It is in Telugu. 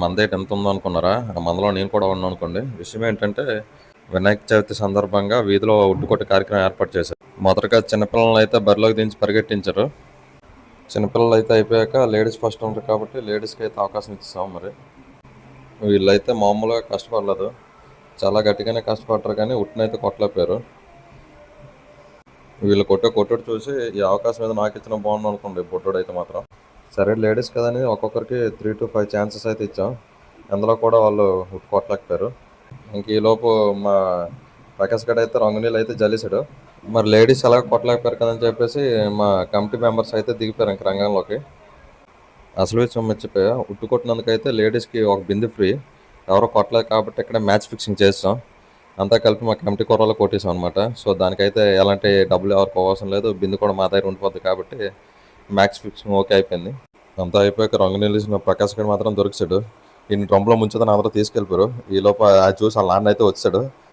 మందేటి ఎంత ఉందో అనుకున్నారా ఆ మందలో నేను కూడా ఉన్నాను అనుకోండి. విషయం ఏంటంటే వినాయక చవితి సందర్భంగా వీధిలో ఉట్టుకొట్టు కార్యక్రమం ఏర్పాటు చేశారు. మొదటగా చిన్నపిల్లలను అయితే బరిలోకి దించి పరిగెట్టించారు. చిన్నపిల్లలు అయితే అయిపోయాక లేడీస్ ఫస్ట్ ఉంటారు కాబట్టి లేడీస్కి అయితే అవకాశం ఇచ్చేసాం మరి. వీళ్ళైతే మామూలుగా కష్టపడలేదు. చాలా గట్టిగానే కష్టపడ్డారు కానీ ఉట్టునైతే కొట్టలేకపోయారు. వీళ్ళు కొట్టే కొట్టుడు చూసి ఈ అవకాశం మీద నాకు ఇచ్చిన బాగుండు అనుకోండి బొట్టుడు అయితే మాత్రం. సరే లేడీస్ కదని ఒక్కొక్కరికి త్రీ టు ఫైవ్ ఛాన్సెస్ అయితే ఇచ్చాం. అందులో కూడా వాళ్ళు కొట్టలేకపోయారు ఇంక ఈలోపు మా ప్రకాష్ గడ్ అయితే రంగు నీళ్ళు అయితే జల్లేశాడు. మరి లేడీస్ ఎలా కొట్టలేకపోయారు కదని చెప్పేసి మా కమిటీ మెంబర్స్ అయితే దిగిపోయారు ఇంక రంగంలోకి. అసలు విషయం మర్చిపోయా ఉట్టు కొట్టినందుకైతే లేడీస్కి ఒక బింది ఫ్రీ. ఎవరో కొట్టలేదు కాబట్టి ఇక్కడ మ్యాచ్ ఫిక్సింగ్ చేస్తాం అంతా కలిపి మా కమిటీ కూరలో కొట్టేసాం అనమాట సో దానికైతే ఎలాంటి డబ్బులు ఎవరికి అవసరం లేదు. బిందు కూడా మా దగ్గర ఉండిపోద్ది కాబట్టి మ్యాచ్ ఫిక్సింగ్ ఓకే అయిపోయింది. అంతా అయిపోయాక రంగు నిలిచిన ప్రకాష్ గడ్ మాత్రం దొరికిసాడు. ఈయన డ్రమ్లో ముంచుదని అందరూ తీసుకెళ్ళిపోయారు. ఈ లోపల అది చూసి వాళ్ళ నాన్న అయితే వచ్చాడు.